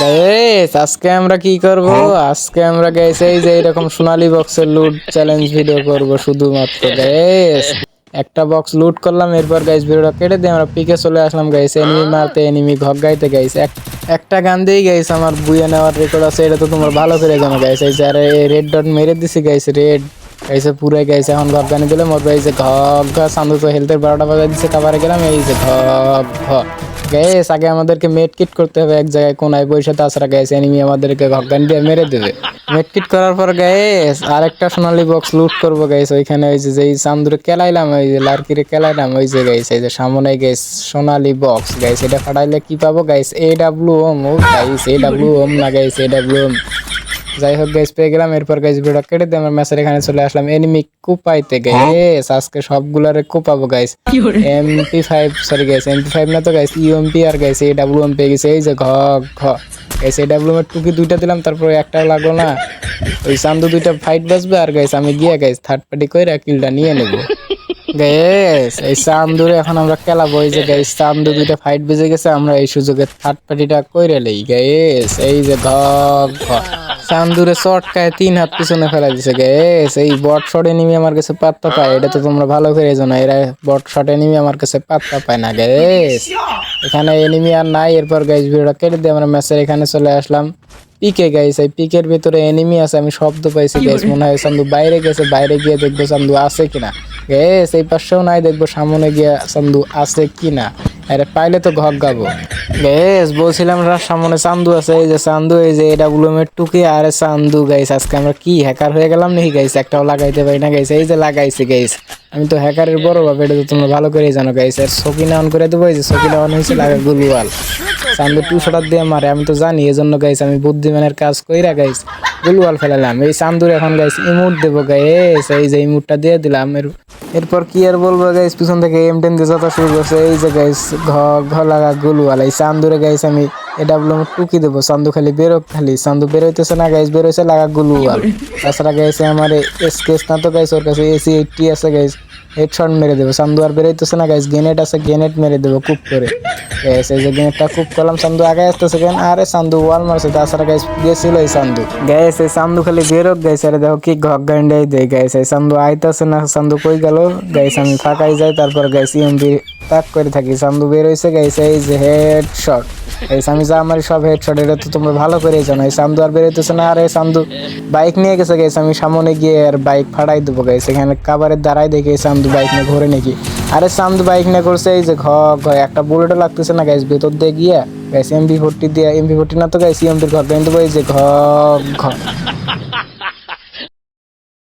Guys আজকে আমরা কি করব? আজকে আমরা গাইস এই যে এরকম সোনালী বক্সের লুট চ্যালেঞ্জ ভিডিও করব শুধুমাত্র গাইস একটা বক্স লুট করলাম এরপর গাইস ভিডিওটা কেটে দিয়ে আমরা পিকে চলে আসলাম গাইস এনিমি মারতে এনিমি ঘক গাইতে গাইস একটা গান দিয়েই গাইস আমার বুয়ে নেওয়ার রেকর্ড আছে এটা তো তোমার ভালো করে জানো গাইস এই যে আরে রেড ডট মেরে দিছি গাইস রেড গাইছে পুরে গাইছে এখন ঘর গানি দিলে মরবে। এই যে ঘক ঘ সান্দু তো হেলথের বারোটা বাজায় দিছে, কাবারে গেলাম, এই যে ঘক ঘ। গ্যাস আগে আমাদেরকে মেট কিট করতে হবে এক জায়গায়, কোনায় বসে, তাছাড়া গ্যাস এনিমি আমাদেরকে ঘগান দিয়ে মেরে দেবে। মেট কিট করার পর গ্যাস আরেকটা সোনালি বক্স লুট করব গ্যাস ওইখানে ওই যে, যেই চান্দুরে কেলাইলাম, ওই যে লার্কিরে কেলাইলাম, ওই যে গাইস এই যে সামনে গ্যাস সোনালি বক্স গাইস এটা ফাটাইলে কি পাবো গাইস এ ডাব্লু ওম ও গাইস এ ডাব্লু ওম না গাইস এ ডাব্লু ওম যাই হোক গাইস পেয়ে গেলাম। এরপর গাইস ভিডিও কেটে দিয়ে আমার ম্যাচের এখানে চলে আসলাম। এনিমি কুপাইতে গাইস আজকে সবগুলারে কুপাবো guys MP five sorry guys MP five না তো গাইস ইউএমপি আর গাইস এই ডাব্লু এম পেয়ে গেছে এই যে ঘ ঘ। গাইস এই ডাব্লু এর টুকি দুইটা দিলাম তারপরে একটা লাগল না। ওই চান্দু দুইটা ফাইট বাজবে আর গাইস আমি গিয়ে গাইস থার্ড পার্টি করে কিলটা নিয়ে নেব। গাইস এই চান্দুরে এখন আমরা খেলাবো। এই যে গাইস চান্দু দুইটা ফাইট বেজে গেছে আমরা এই সুযোগে থার্ড পার্টিটা কইরে লই গাইস এই যে ঘ ঘ। চান্দুরে চটকায় তিন হাত পিছনে ফেলা দিছে গাইস এই বট শট এনিমি আমার কাছে পাত্তা পায়। এটা তো তোমরা ভালো করে জানো, এরা বট শট এনিমি আমার কাছে পাত্তা পায় না গাইস এখানে এনিমি আর নাই। এরপর গাইস ভিডিওটা কেটে দিয়ে আমরা ম্যাচের এখানে চলে আসলাম। পিকে গাইস এই পিকের ভিতরে এনিমি আছে, আমি শব্দ পাইছি গাইস মনে হয় চান্দু বাইরে গেছে, বাইরে গিয়ে দেখব চান্দু আছে কিনা। গেস এই পাশেও নাই, দেখব সামনে গিয়ে চান্দু আছে কিনা। আরে পাইলে তো ঘক গাবো। গেস বলছিলাম সামনে চান্দু আছে, এই যে চান্দু, এই যে এটা বুলুমের টুকি, আরে চান্দু গাইস আজকে আমরা কি হ্যাকার হয়ে গেলাম নাকি গাইস একটাও লাগাইতে পারি না গাইস এই যে লাগাইছি গাইস আমি তো হ্যাকারের বড় বাবা এটা তো তোমরা ভালো করেই জানো গাইস আর সকিনা অন করে দেবো, এই যে সকিনা অন হয়েছে, লাগা গুলুয়াল চান্দু টু শটার দিয়ে মারে, আমি তো জানি, এজন্য গাইস আমি বুদ্ধিমানের কাজ কইরা গাইস গুলুয়াল ফেলালাম এই চান্দুর এখন গাইস ইমুট দেবো গাইস এই যে ইমুটটা দিয়ে দিলাম, এর এরপর কি আর বলব গাইস পিছন থেকে এম টেন দিয়ে যাতা শুরু করছে এই যে গাইস ঘ ঘ লাগা গুলুয়াল এই চান্দুরে গাইস আমি এডাব্লু বলে টুকি দেবো। চান্দু খালি বেরোক খালি চান্দু বেরোইতেছে না গাইস বেরোইছে লাগা গুলুওয়াল। তাছাড়া গাইছে আমার এসকেস না তো গাইস ওর কাছে এসি এইটটি আছে গাইস হেডশট মেরে দেবো। চান্দু আর বেরোইতেছে না গাইস গ্রেনেড আছে গ্রেনেড মেরে দেবো কুপ করে। গাইস এই যে গ্রেনেডটা কুপ করলাম চান্দু আগে আসতেছে কেন? আরে চান্দু ওয়াল মারছে। তাছাড়া গাইস গেছিল এই চান্দু গাইস এই চান্দু খালি বেরোক গাইস আরে দেখো কি ঘক গান্ডাই দেয় গাইস এই চান্দু আইতাছে না চান্দু কই গেল? গাইস আমি ফাঁকাই যাই, তারপর গাইস ইএমবি তাক করে থাকি। চান্দু বের হইছে গাইস এই যে হেডশট এই সামি যা আমার সব হেডশট এটা তো তোমরা ভালো করেই জানো। এই সামদু আর বেরোতেছে না, আর এই সামদু বাইক নিয়ে গেছে গেছে আমি সামনে গিয়ে আর বাইক ফাটাই দেবো গেছে এখানে কাবারের দ্বারাই দেখে এই সামদু বাইক নিয়ে ঘুরে নাকি। আরে সামদু বাইক নিয়ে করছে এই যে ঘ একটা বুলেটও লাগতেছে না গাইস ভেতর দিয়ে গিয়ে গাইস এমবি ফোরটি দিয়ে এমবি ফোরটি না তো গাইস এমবির ঘর কিন্তু এই যে ঘ ঘ।